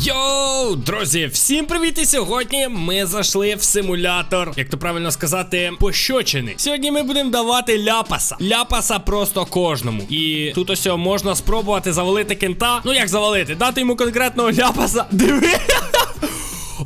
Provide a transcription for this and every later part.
Йоу, друзі, всім привіт! І сьогодні ми зайшли в симулятор, як то правильно сказати, пощочини. Сьогодні ми будемо давати ляпаса. Ляпаса просто кожному. І тут ось можна спробувати завалити кента. Ну як завалити? Дати йому конкретного ляпаса. Диви!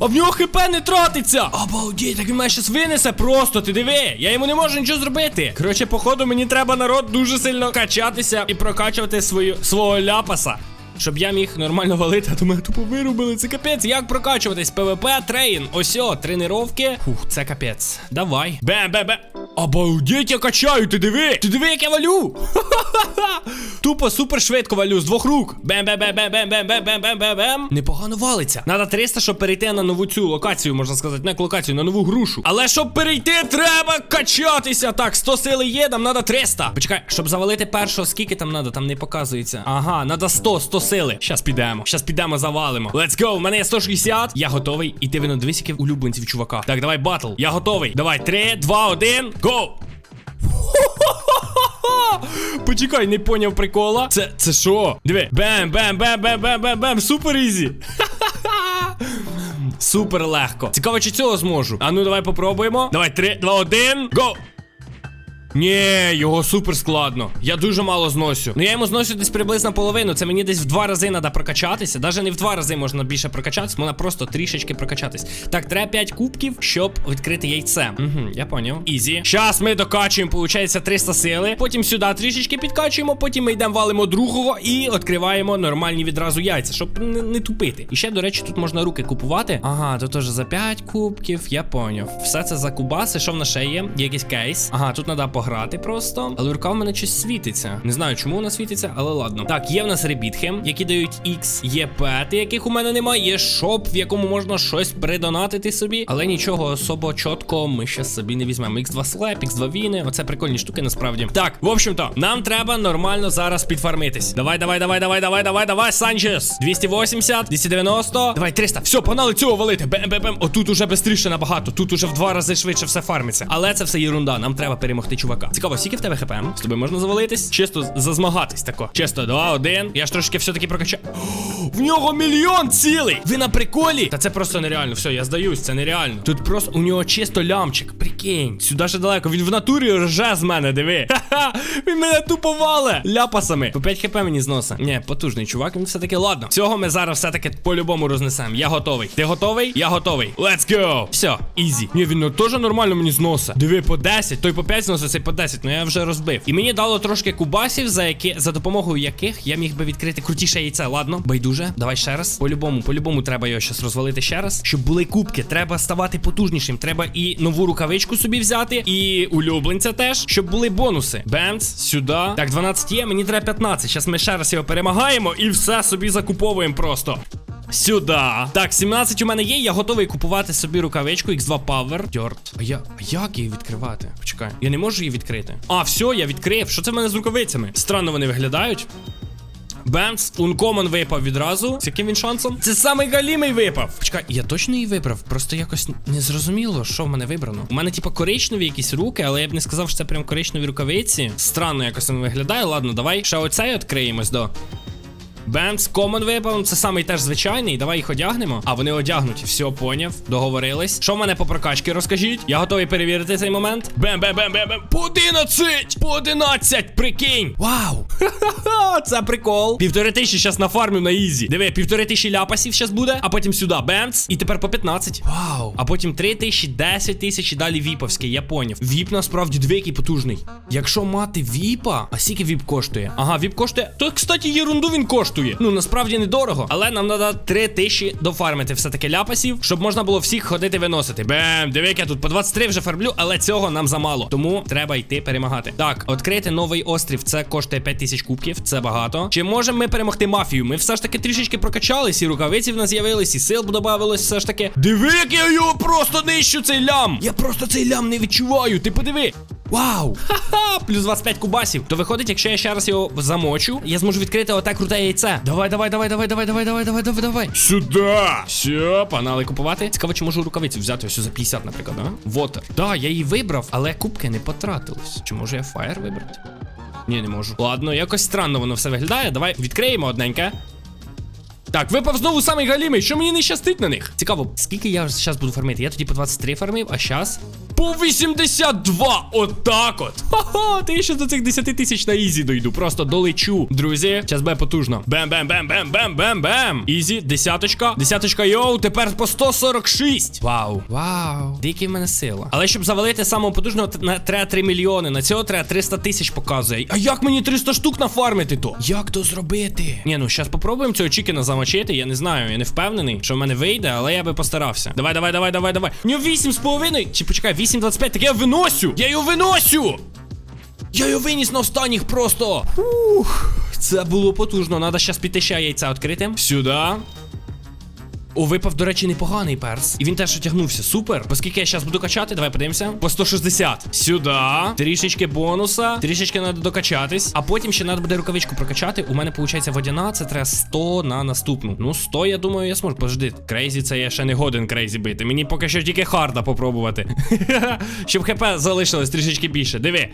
А в нього хп не тратиться! Обалдіть, так він мене щас винесе просто, ти диви! Я йому не можу нічого зробити. Коротше, походу, мені треба народ дуже сильно качатися і прокачувати свою свого ляпаса. Щоб я міг нормально валити, а то мене тупо вирубили. Це капець. Як прокачуватись? ПВП, трейн. Ось о, тренировки. Фух, це капець. Давай. Бем, бем, бем. Обалдеть, я качаю, ти диви! Ти диви, як я валю! Ха-ха-ха! Тупо супер швидко валю з двох рук. бем бем бем бем бем бем бем бем бем бем бем Непогано валиться. Надо 300, щоб перейти на нову цю локацію, можна сказати, не локацію, на нову грушу. Але щоб перейти, треба качатися. Так, 100 сили є, нам надо 300. Почекай, щоб завалити першого, скільки там надо, там не показується. Ага, надо 100, 100 сили. Щас підемо. Щас підемо, завалимо. Let's go, у мене є 160. Я готовий. І ти вино дивись, яких улюбленців чувака. Так, давай батл. Я готовий. Давай, 3, 2, 1, go! Почекай, не поняв прикола. Це це що? Диви. Бем, бем, бем, бем, бем, бем, бем. Супер ізі. Супер легко. Цікаво, чи цього зможу. А ну давай попробуємо. Давай, 3, 2, 1, го! Ні, його супер складно. Я дуже мало зносю. Ну я йому зносю десь приблизно половину. Це мені десь в два рази треба прокачатися. Навіть не в два рази можна більше прокачатися, можна просто трішечки прокачатись. Так, треба 5 кубків, щоб відкрити яйце. Угу, я поняв. Ізі. Щас ми докачуємо, виходить, 300 сили. Потім сюди трішечки підкачуємо, потім ми йдемо валимо другого і відкриваємо нормальні відразу яйця, щоб не, не тупити. І ще, до речі, тут можна руки купувати. Ага, то теж за 5 кубків, я поняв. Все це за кубаси. Що в нас ще є? Є якийсь кейс. Ага, тут треба пограти просто. Але рука в мене щось світиться. Не знаю, чому вона світиться, але ладно. Так, є в нас ребітхи, які дають X. Є пети, яких у мене немає. Є шоп, в якому можна щось придонатити собі. Але нічого особо чітко ми ще собі не візьмемо. X2 слеп, X2 віни. Оце прикольні штуки насправді. Так, в общем-то, нам треба нормально зараз підфармитись. Давай, давай, давай, давай, давай, давай, давай, Санчес. 280, 290. Давай, 300. Все, погнали цього валити. Бем, бем, бем. Отут уже швидше набагато. Тут уже в два рази швидше все фармиться. Але це все єрунда. Нам треба перемогти чувака. Цікаво, скільки в тебе хп? З тобою можна завалитись? Чисто зазмагатись тако. Чисто, два, один. Я ж трошки все-таки прокачав. В нього мільйон цілий! Ви на приколі? Та це просто нереально. Все, я здаюсь, це нереально. Тут просто у нього чисто лямчик. Прикинь, сюди ще далеко. Він в натурі рже з мене, диви. Ха-ха! Він мене тупо вале ляпасами. По 5 хп мені зноса. Ні, потужний чувак, він все-таки ладно. Цього ми зараз все-таки по-любому рознесемо. Я готовий. Ти готовий? Я готовий. Let's go! Все, ізі. Ні, він теж нормально мені зноса. Диви, по 10, той по 5 зносить, цей по 10. Ну я вже розбив. І мені дало трошки кубасів, за які за допомогою яких я міг би відкрити крутіше яйце. Ладно, байдуже. Давай ще раз. По-любому, по-любому треба його щас розвалити ще раз. Щоб були кубки, треба ставати потужнішим. Треба і нову рукавичку собі взяти, і улюбленця теж, щоб були бонуси. Бемц, сюди. Так, 12 є, мені треба 15. Зараз ми ще раз його перемагаємо і все собі закуповуємо просто. Сюди. Так, 17 у мене є, я готовий купувати собі рукавичку X2 Power. Дьорт. А я. А як її відкривати? Почекай. Я не можу її відкрити. А, все, я відкрив. Що це в мене з рукавицями? Странно вони виглядають. Бемс, ункомон випав відразу. З яким він шансом? Це самий галімий випав. Почекай, я точно її вибрав. Просто якось не зрозуміло, що в мене вибрано. У мене, типу, коричневі якісь руки, але я б не сказав, що це прям коричневі рукавиці. Странно якось він виглядає. Ладно, давай ще оцей відкриємось до. Бенц, комон випав, це самий теж звичайний. Давай їх одягнемо. А вони одягнуті. Все, поняв. Договорились. Що в мене по прокачці, розкажіть? Я готовий перевірити цей момент. Бем, бем, бем, бем, бем. По 11! По 11! Прикинь! Вау! Це прикол. Півтори тисячі зараз нафармив на ізі. Диви, півтори тисячі ляпасів зараз буде, а потім сюди бемц. І тепер по 15. Вау! А потім 3 тисячі, 10 тисяч і далі віповський, я поняв. Віп насправді дві, потужний. Якщо мати віпа, а скільки віп коштує? Ага, віп коштує. То, кстати, єрунду він коштує. Ну, насправді недорого. Але нам треба 3 тисячі дофармити все-таки ляпасів, щоб можна було всіх ходити виносити. Бем, диви, я тут по 23 вже фармлю, але цього нам замало. Тому треба йти перемагати. Так, відкрити новий острів. Це коштує 5 тисяч кубків. Це багато. Чи можемо ми перемогти мафію? Ми все ж таки трішечки прокачались, і рукавиці в нас з'явились, і сил додавалось все ж таки. Диви, як я його просто нищу цей лям! Я просто цей лям не відчуваю. Ти подиви. Вау! Ха-ха! Плюс 25 кубасів. То виходить, якщо я ще раз його замочу, я зможу відкрити оте круте яйце. Давай, давай, давай, давай, давай, давай, давай, давай, давай, давай. Сюда! Все, панали купувати. Цікаво, чи можу рукавицю взяти ось за 50, наприклад, да? Вотер. Да, я її вибрав, але кубки не потратились. Чи можу я фаєр вибрати? Ні, не можу. Ладно, якось странно воно все виглядає. Давай відкриємо одненьке. Так, випав знову самий галімий, що мені не щастить на них. Цікаво, скільки я зараз буду фармити? Я тоді по 23 фармив, а зараз по 82. Отак от. Ха-ха, ти ще до цих 10 тисяч на ізі дойду. Просто долечу. Друзі, зараз буде потужно. Бем-бем-бем-бем-бем-бем-бем. Ізі, десяточка. Десяточка, йоу, тепер по 146. Вау. Вау. Дикий в мене сила. Але щоб завалити самого потужного, на- треба 3 мільйони. На цього треба 300 тисяч показує. А як мені 300 штук нафармити то? Як то зробити? Ні, ну зараз попробуємо цього чікена замочити. Я не знаю, я не впевнений, що в мене вийде, але я би постарався. Давай, давай, давай, давай, давай. У нього 8,5. Чи почекай, 8,25. Так я виносю! Я його виносю! Я його виніс на останніх просто. Ух, це було потужно. Надо зараз піти ще яйця відкрити. Сюди. О, випав, до речі, непоганий перс. І він теж отягнувся. Супер. Оскільки я зараз буду качати, давай подивимося. По 160. Сюди. Трішечки бонуса. Трішечки треба докачатись. А потім ще треба буде рукавичку прокачати. У мене виходить водяна, це треба 100 на наступну. Ну, 100, я думаю, я зможу. Пожди. Крейзі, це я ще не годен крейзі бити. Мені поки що тільки харда попробувати. Щоб хп залишилось трішечки більше. Диви.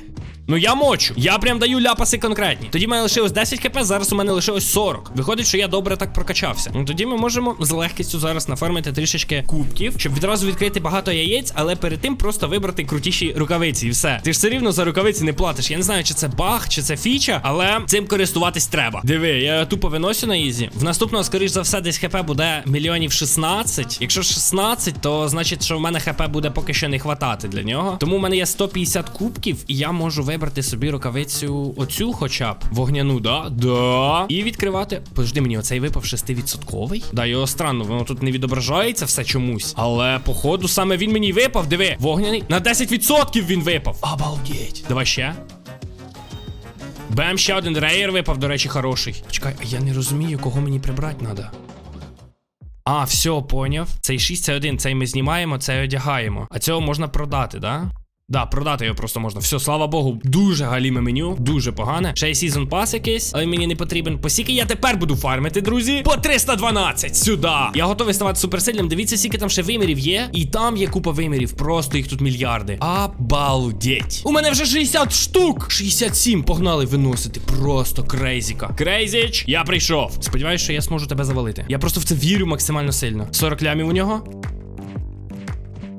Ну я мочу. Я прям даю ляпаси конкретні. Тоді в мене лишилось 10 хп, зараз у мене лишилось 40. Виходить, що я добре так прокачався. Ну тоді ми можемо з зараз нафармити трішечки кубків, щоб відразу відкрити багато яєць, але перед тим просто вибрати крутіші рукавиці і все. Ти ж все рівно за рукавиці не платиш. Я не знаю, чи це баг, чи це фіча, але цим користуватись треба. Диви, я тупо виносю на ізі. В наступного, скоріш за все, десь хп буде мільйонів 16. Якщо 16, то значить, що в мене хп буде поки що не хватати для нього. Тому в мене є 150 кубків, і я можу вибрати собі рукавицю оцю, хоча б вогняну, да? Да. І відкривати. Подожди мені, оцей випав 6%? Да, його странно, воно тут не відображається все чомусь. Але походу саме він мені випав. Диви, вогняний. На 10% він випав. Обалдеть. Давай ще. Бем, ще один рейер випав, до речі, хороший. Чекай, а я не розумію, кого мені прибрати треба. А, все, поняв. Цей 6, це один, цей ми знімаємо, цей одягаємо. А цього можна продати, да? Да, продати його просто можна. Все, слава Богу, дуже галіме меню, дуже погане. Ще й сезон пас якийсь, але мені не потрібен. Посіки я тепер буду фармити, друзі. По 312 сюди. Я готовий ставати суперсильним. Дивіться, скільки там ще вимірів є. І там є купа вимірів. Просто їх тут мільярди. Обалдеть. У мене вже 60 штук. 67. Погнали виносити. Просто крейзіка. Крейзіч, я прийшов. Сподіваюсь, що я зможу тебе завалити. Я просто в це вірю максимально сильно. 40 лямів у нього.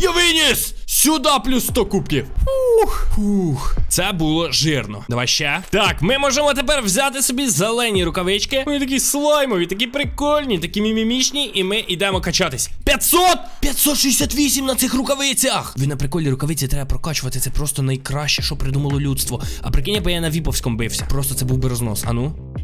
Я виніс! Сюди плюс 100 кубків. Ух, ух. Це було жирно. Давай ще. Так, ми можемо тепер взяти собі зелені рукавички. Вони такі слаймові, такі прикольні, такі мімімічні, і ми йдемо качатись. 500! 568 на цих рукавицях! Ви на приколі рукавиці треба прокачувати. Це просто найкраще, що придумало людство. А прикинь, якби я на Віповському бився. Просто це був би рознос. Ану.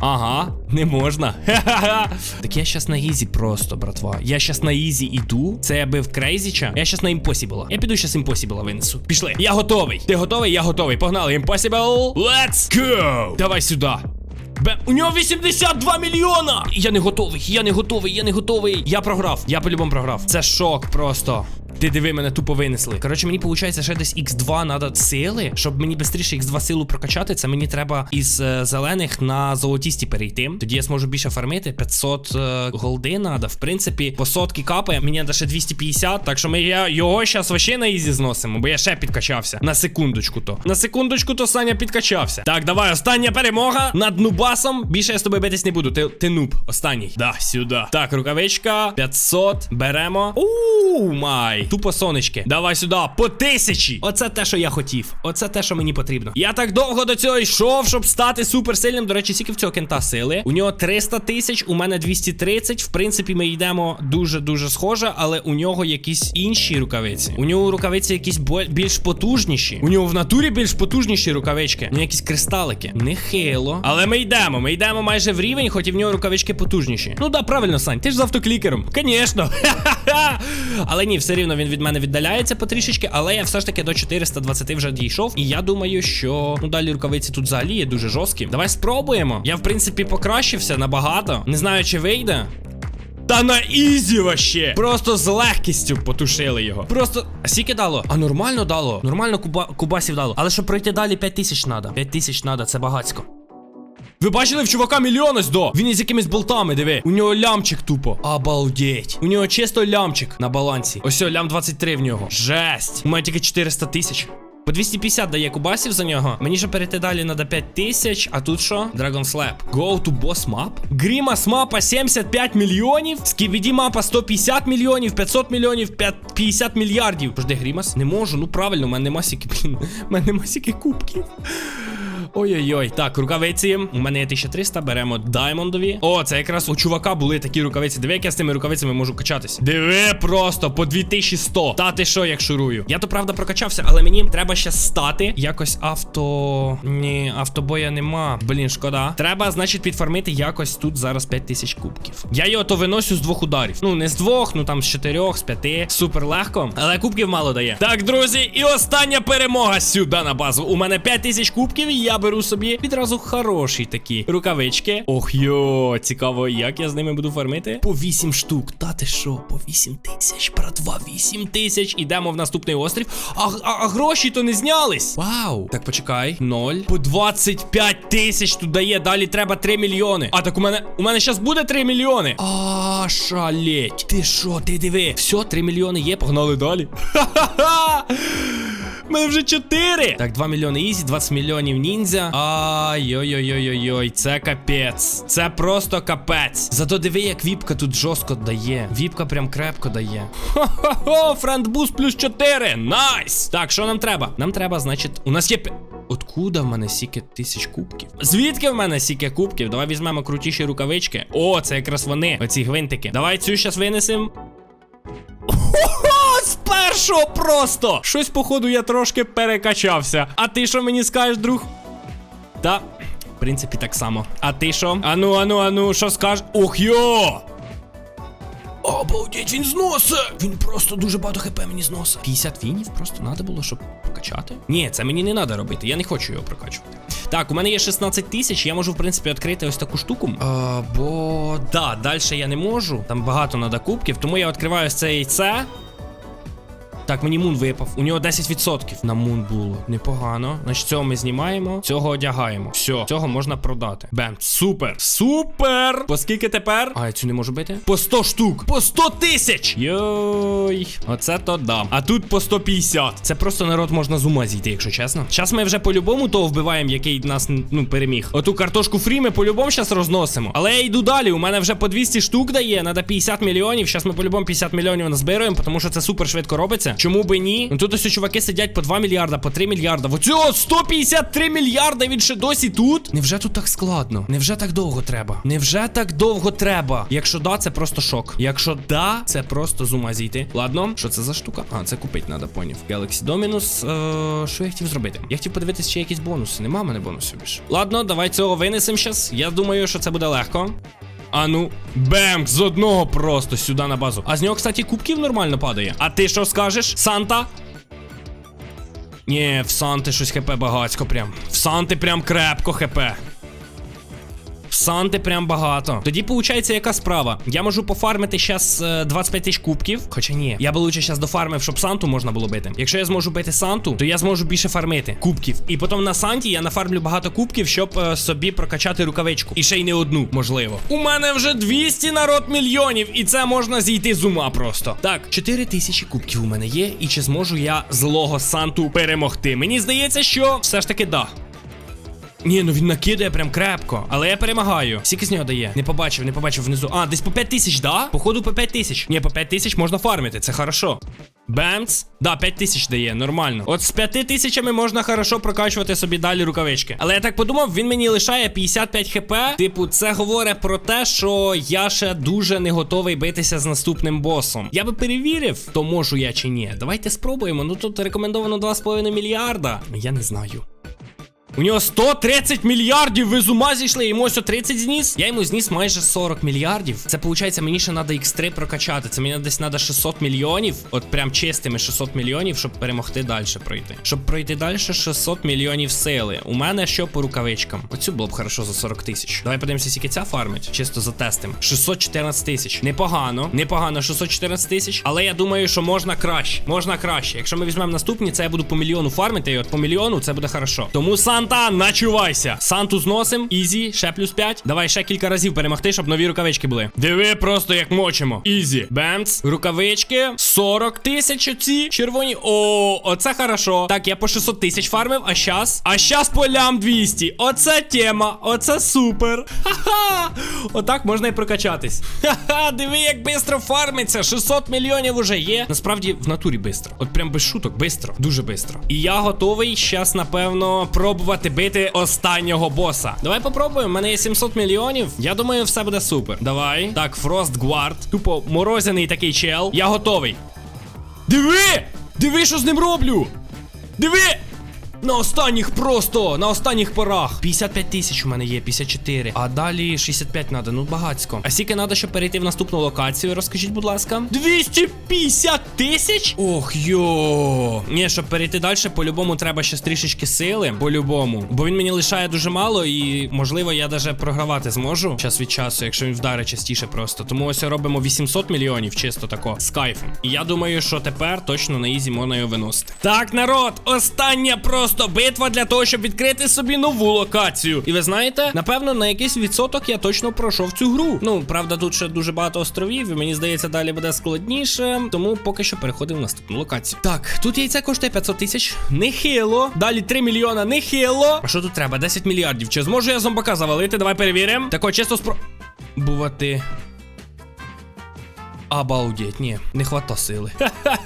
Ага, не можна. Ха-ха-ха. Так я щас на ізі просто, братва. Я щас на ізі іду. Це я бив Крейзіча. Я щас на імпосібла. Я піду щас імпосібла винесу. Пішли. Я готовий. Ти готовий? Я готовий. Погнали. Імпосібл. Let's go! Давай сюди. Бе, у нього 82 мільйона! Я не готовий, я не готовий, я не готовий. Я програв. Я по-любому програв. Це шок просто. Ти диви, мене тупо винесли. Коротше, мені виходить, ще десь X2 надо сили. Щоб мені швидше X2 силу прокачати, це мені треба із е, зелених на золотісті перейти. Тоді я зможу більше фармити. 500 е, голди надо. В принципі, по сотки капає. Мені треба ще 250. Так що ми я його зараз вообще на ізі зносимо, бо я ще підкачався. На секундочку то. На секундочку то Саня підкачався. Так, давай, остання перемога над нубасом. Більше я з тобою битись не буду. Ти, ти нуб, останній. Да, сюди. Так, рукавичка. 500. Беремо. Ууу, май. Тупо сонечки. Давай сюди. По тисячі. Оце те, що я хотів. Оце те, що мені потрібно. Я так довго до цього йшов, щоб стати суперсильним. До речі, скільки в цього кента сили. У нього 300 тисяч, у мене 230. В принципі, ми йдемо дуже-дуже схоже, але у нього якісь інші рукавиці. У нього рукавиці якісь більш потужніші. У нього в натурі більш потужніші рукавички. Ну, якісь кристалики. Нехило. Але ми йдемо. Ми йдемо майже в рівень, хоч і в нього рукавички потужніші. Ну да, правильно, Сань. Ти ж з автоклікером. Звісно. Але ні, все рівно він від мене віддаляється потрішечки, але я все ж таки до 420 вже дійшов. І я думаю, що ну далі рукавиці тут взагалі є дуже жорсткі. Давай спробуємо. Я, в принципі, покращився набагато. Не знаю, чи вийде. Та на ізі вообще. Просто з легкістю потушили його. Просто. А скільки дало? А нормально дало. Нормально куба... кубасів дало. Але щоб пройти далі 5 тисяч надо. 5 тисяч надо, це багацько. Ви бачили в чувака мільйон до? Він із якимись болтами, диви. У нього лямчик тупо. Обалдеть. У нього чисто лямчик на балансі. Ось лям 23 в нього. Жесть. У мене тільки 400 тисяч. По 250 дає кубасів за нього. Мені ще перейти далі треба 5 тисяч. А тут що? Dragon Slap. Go to boss map. Грімас мапа 75 мільйонів. Скібіді мапа 150 мільйонів, 500 мільйонів, 5 50 мільярдів. Пожди, Грімас? Не можу. Ну правильно, у мене нема сіки. У мене нема сіки кубків. Ой-ой-ой, так, рукавиці. У мене є 1300, беремо даймондові. О, це якраз у чувака були такі рукавиці. Диви, як я з тими рукавицями можу качатись. Диви просто по 2100. Та ти що, як шурую? Я то правда прокачався, але мені треба ще стати. Якось авто. Ні, автобоя нема. Блін, шкода. Треба, значить, підфармити якось тут зараз 5000 кубків. Я його то виносю з двох ударів. Ну, не з двох, ну там з чотирьох, з п'яти. Супер легко. Але кубків мало дає. Так, друзі, і остання перемога сюди на базу. У мене 5000 кубків, і я беру собі відразу хороші такі рукавички. Ох йо, цікаво, як я з ними буду фармити. По 8 штук. Та ти що, по 8 тисяч, братва, 8 тисяч. Ідемо в наступний острів. А, а, а гроші то не знялись. Вау. Так, почекай. 0. По 25 тисяч тут дає. Далі треба 3 мільйони. А так у мене у мене зараз буде 3 мільйони. А, шалеть. Ти що, ти диви? Все, 3 мільйони є, погнали далі. Ха-ха-ха! У мене вже 4. Так, 2 мільйони ізі, 20 мільйонів ніндзя. Ай-ой-ой-ой-ой, це капець. Це просто капець. Зато диви, як віпка тут жорстко дає. Віпка прям крепко дає. Хо-хо-хо, френдбуст плюс 4. Найс! Так, що нам треба? Нам треба, значить, у нас є. Откуда в мене сіки тисяч кубків? Звідки в мене сіки кубків? Давай візьмемо крутіші рукавички. О, це якраз вони, оці гвинтики. Давай цю щас винесемо. Першого просто! Щось, походу, я трошки перекачався. А ти що мені скажеш, друг? Та, в принципі, так само. А ти що? Ану, ану, ану, що скажеш? Ох йо! Обалдеть, він зносить! Він просто дуже багато хп мені зносить. 50 вінів просто треба було, щоб прокачати? Ні, це мені не треба робити, я не хочу його прокачувати. Так, у мене є 16 тисяч, я можу, в принципі, відкрити ось таку штуку. А, бо да, далі я не можу. Там багато треба кубків, тому я відкриваю ось це яйце. Так, мені мун випав. У нього 10% на мун було. Непогано. Значить, цього ми знімаємо, цього одягаємо. Все, цього можна продати. Бем. Супер. Супер! По скільки тепер? А, я цю не можу бити. По 100 штук. По 100 тисяч! Йой. Оце то да. А тут по 150. Це просто народ можна з ума зійти, якщо чесно. Зараз ми вже по-любому того вбиваємо, який нас ну переміг. Оту картошку фрі ми по-любому зараз розносимо. Але я йду далі. У мене вже по 200 штук дає. Надо 50 мільйонів. Зараз ми по-любому 50 мільйонів назбираємо, тому що це супер швидко робиться. Чому би ні? Ну тут ось чуваки сидять по 2 мільярда, по 3 мільярда. Оцього 153 мільярда. Він ще досі тут. Невже тут так складно? Невже так довго треба? Невже так довго треба? Якщо да, це просто шок. Якщо да, це просто з ума зійти. Ладно, що це за штука? А, це купити треба, поняв. Galaxy Dominus. Е, що я хотів зробити? Я хотів подивитися, чи якісь бонуси. Нема в мене бонусів більше. Ладно, давай цього винесемо щас. Я думаю, що це буде легко. А ну, бемк, з одного просто сюди на базу. А з нього, кстати, кубків нормально падає. А ти що скажеш, Санта? Ні, в Санти щось хп багатько прям. В Санти прям крепко хп. Санти прям багато. Тоді виходить, яка справа? Я можу пофармити зараз 25 тисяч кубків. Хоча ні, я би лучше зараз дофармив, щоб Санту можна було бити. Якщо я зможу бити Санту, то я зможу більше фармити кубків. І потім на Санті я нафармлю багато кубків, щоб е, собі прокачати рукавичку. І ще й не одну, можливо. У мене вже 200 народ мільйонів, і це можна зійти з ума просто. Так, 4 тисячі кубків у мене є, і чи зможу я злого Санту перемогти? Мені здається, що все ж таки да. Ні, ну він накидає прям крепко, але я перемагаю. Скільки з нього дає? Не побачив, не побачив внизу. А, десь по 5 тисяч, да? Походу по 5 тисяч. Ні, по 5 тисяч можна фармити, це хорошо. Бемц. Да, 5 тисяч дає, нормально. От з 5 тисячами можна хорошо прокачувати собі далі рукавички. Але я так подумав, він мені лишає 55 хп. Типу, це говорить про те, що я ще дуже не готовий битися з наступним босом. Я би перевірив, то можу я чи ні. Давайте спробуємо. Ну тут рекомендовано 2,5 мільярда. Я не знаю. У нього 130 мільярдів, ви з ума зійшли, йому ось 30 зніс. Я йому зніс майже 40 мільярдів. Це виходить, мені ще треба X3 прокачати. Це мені десь треба 600 мільйонів. От прям чистими 600 мільйонів, щоб перемогти далі пройти. Щоб пройти далі 600 мільйонів сили. У мене що по рукавичкам? Оцю було б хорошо за 40 тисяч. Давай подивимося, скільки ця фармить. Чисто затестим. 614 тисяч. Непогано. Непогано, 614 тисяч. Але я думаю, що можна краще. Можна краще. Якщо ми візьмемо наступні, це я буду по мільйону фармити. І от по мільйону це буде хорошо. Тому Санта Санта, начувайся. Санту зносим. Ізі, ще плюс 5. Давай ще кілька разів перемогти, щоб нові рукавички були. Диви просто як мочимо. Ізі. Бемц. Рукавички. 40 тисяч оці. Червоні. О, оце хорошо. Так, я по 600 тисяч фармив, а щас. А щас по лям 200. Оце тема. Оце супер. Ха-ха. Отак можна і прокачатись. Ха-ха, диви, як бистро фармиться. 600 мільйонів уже є. Насправді в натурі бистро. От прям без шуток, бистро. Дуже бистро. І я готовий щас, напевно, пробувати бити останнього боса. Давай попробуємо. У мене є 700 мільйонів. Я думаю, все буде супер. Давай. Так, Фрост Гвард. Тупо морозяний такий чел. Я готовий. Диви! Диви, що з ним роблю! Диви! На останніх просто, на останніх порах. 55 тисяч у мене є, 54. А далі 65 надо, ну багацько. А скільки надо, щоб перейти в наступну локацію, розкажіть, будь ласка. 250 тисяч? Ох йо. Ні, щоб перейти далі, по-любому треба ще трішечки сили. По-любому. Бо він мені лишає дуже мало, і можливо я даже програвати зможу час від часу, якщо він вдарить частіше просто. Тому ось робимо 800 мільйонів, чисто тако, з кайфом. І я думаю, що тепер точно на ізі можна його виносити. Так, народ, остання просто битва для того, щоб відкрити собі нову локацію. І ви знаєте, напевно, на якийсь відсоток я точно пройшов цю гру. Ну, правда, тут ще дуже багато островів, і мені здається, далі буде складніше. Тому поки що переходимо в наступну локацію. Так, тут яйце коштує 500 тисяч. Нехило. Далі 3 мільйона, нехило. А що тут треба? 10 мільярдів. Чи зможу я зомбака завалити? Давай перевіримо. Тако, чисто спро. Бувати. Обалдеть, ні, не хвата сили. Ха-ха,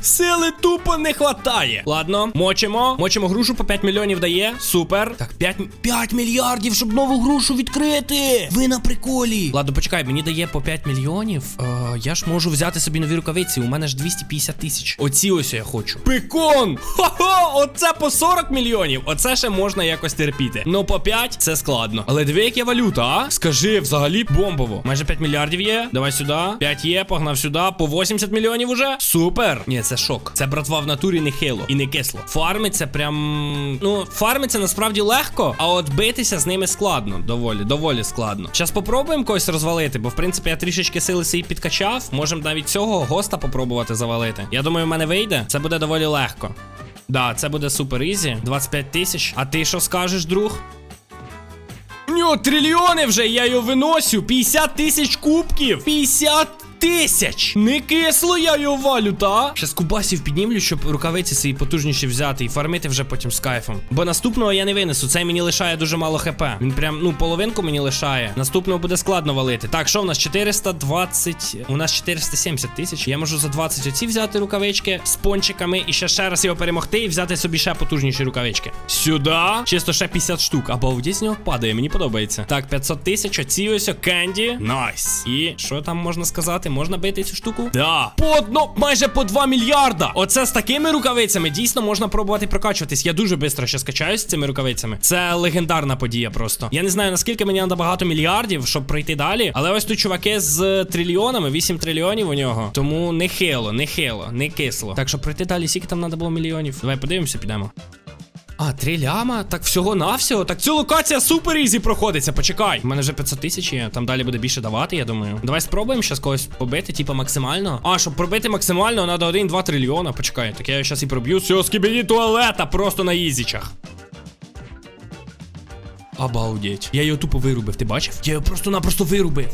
Сили тупо не хватає. Ладно, мочимо. Мочимо грушу по 5 мільйонів дає. Супер. Так, 5, 5 мільярдів, щоб нову грушу відкрити. Ви на приколі. Ладно, почекай, мені дає по 5 мільйонів. Е, я ж можу взяти собі нові рукавиці. У мене ж 250 тисяч. Оці ось я хочу. Пекон! Хо-хо! Оце по 40 мільйонів. Оце ще можна якось терпіти. Ну по 5 це складно. Але диви, як є валюта, а? Скажи, взагалі бомбово. Майже 5 мільярдів є. Давай сюди. 5 є, погнав сюди. По 80 мільйонів уже. Супер. Ні, це шок. Це братва в натурі не хило і не кисло. Фармиться прям. Ну, фармиться насправді легко, а от битися з ними складно. Доволі, доволі складно. Зараз попробуємо когось розвалити, бо в принципі я трішечки сили свої підкачав. Можемо навіть цього госта попробувати завалити. Я думаю, в мене вийде. Це буде доволі легко. Да, це буде супер ізі. 25 тисяч. А ти що скажеш, друг? У нього трильйони вже, я його виносю. 50 тисяч кубків. 50 тисяч. Не кисло я його валю, та? Ще з кубасів піднімлю, щоб рукавиці свої потужніші взяти і фармити вже потім з кайфом. Бо наступного я не винесу. Цей мені лишає дуже мало хп. Він прям, ну, половинку мені лишає. Наступного буде складно валити. Так, що в нас? 420. У нас 470 тисяч. Я можу за 20 оці взяти рукавички з пончиками і ще ще раз його перемогти і взяти собі ще потужніші рукавички. Сюди. Чисто ще 50 штук. Обалдеть з нього падає, мені подобається. Так, 500 тисяч, оці ось кенді. Найс. І що там можна сказати? Можна бити цю штуку? Да. По одно, майже по 2 мільярда. Оце з такими рукавицями дійсно можна пробувати прокачуватись. Я дуже швидко ще скачаюсь з цими рукавицями. Це легендарна подія просто. Я не знаю, наскільки мені треба багато мільярдів, щоб пройти далі. Але ось тут чуваки з трильйонами, 8 трильйонів у нього. Тому не хило, не хило, не кисло. Так що пройти далі, скільки там треба було мільйонів. Давай подивимося, підемо. А, три ляма? Так всього-навсього? Так ця локація супер ізі проходиться, почекай. У мене вже 500 тисяч є, там далі буде більше давати, я думаю. Давай спробуємо щас когось побити, типа максимально. А, щоб пробити максимально, треба 1-2 трильйона. Почекай, так я щас і проб'ю. Все, скібіді туалета, просто на ізічах. Обалдеть. Я його тупо вирубив, ти бачив? Я його просто-напросто вирубив.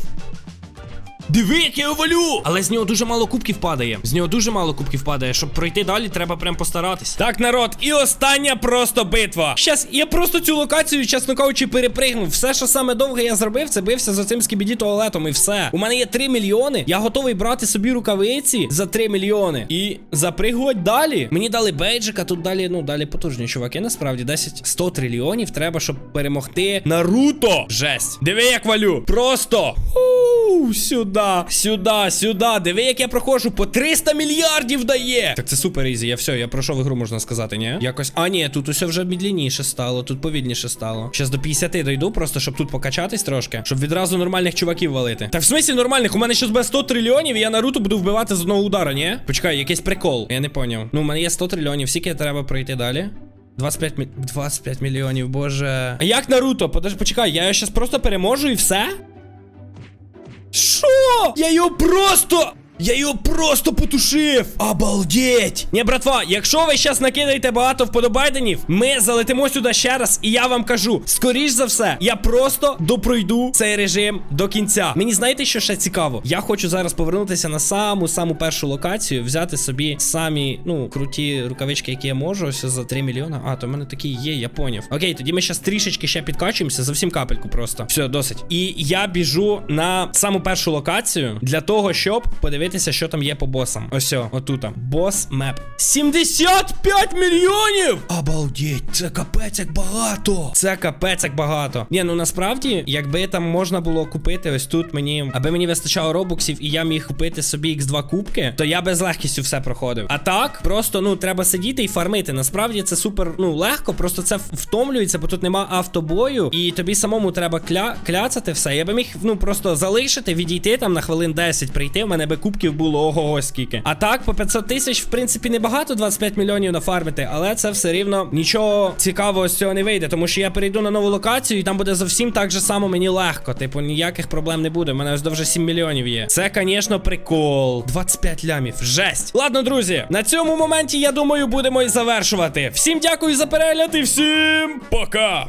Диви, як я його валю! Але з нього дуже мало кубків падає. З нього дуже мало кубків падає. Щоб пройти далі, треба прям постаратись. Так, народ, і остання просто битва. Щас я просто цю локацію, чесно кажучи, перепригнув. Все, що саме довге я зробив, це бився за цим скібіді туалетом, і все. У мене є 3 мільйони. Я готовий брати собі рукавиці за 3 мільйони. І запригувати далі. Мені дали бейджика, тут далі, ну, далі потужні чуваки. Насправді 10 100 трильйонів треба, щоб перемогти Наруто. Жесть. Диви, як валю. Просто. Ууу, сюди, сюди, сюди. Диви, як я проходжу по 300 мільярдів дає. Так це супер ізі. Я все, я пройшов ігру, можна сказати, ні? Якось. А, ні, тут усе вже медленніше стало, тут повільніше стало. Щас до 50 дойду, просто щоб тут покачатись трошки, щоб відразу нормальних чуваків валити. Так в смислі нормальних? У мене щось буде 100 трильйонів, і я Наруто буду вбивати з одного удара, ні? Почекай, якийсь прикол. Я не поняв. Ну, у мене є 100 трильйонів, скільки треба пройти далі? 25 мі... 25 мільйонів, боже. А як Наруто? Подож, почекай, я щас просто переможу і все? Що? Я його просто. Я його просто потушив! Обалдеть! Ні, братва, якщо ви зараз накидаєте багато вподобайденів, ми залетимо сюди ще раз, і я вам кажу: скоріш за все, я просто допройду цей режим до кінця. Мені знаєте, що ще цікаво? Я хочу зараз повернутися на саму саму першу локацію, взяти собі самі ну круті рукавички, які я можу. Ось за 3 мільйона. А, то в мене такі є, я поняв. Окей, тоді ми зараз трішечки ще підкачуємося, зовсім капельку просто. Все, досить. І я біжу на саму першу локацію для того, щоб подивитися, що там є по босам. Ось, отута. Бос меп. 75 мільйонів! Обалдеть, це капець як багато. Це капець як багато. Ні, ну насправді, якби там можна було купити ось тут мені, аби мені вистачало робоксів, і я міг купити собі X2 кубки, то я би з легкістю все проходив. А так, просто ну треба сидіти і фармити. Насправді це супер ну легко, просто це втомлюється, бо тут нема автобою, і тобі самому треба кля... кляцати все. Я би міг ну просто залишити, відійти там на хвилин 10, прийти. В мене би кубків було ого скільки. А так, по 500 тисяч, в принципі, небагато, 25 мільйонів нафармити, але це все рівно нічого цікавого з цього не вийде, тому що я перейду на нову локацію, і там буде зовсім так же само мені легко. Типу, ніяких проблем не буде. У мене ось вже 7 мільйонів є. Це, звісно, прикол. 25 лямів. Жесть. Ладно, друзі, на цьому моменті, я думаю, будемо і завершувати. Всім дякую за перегляд і всім пока!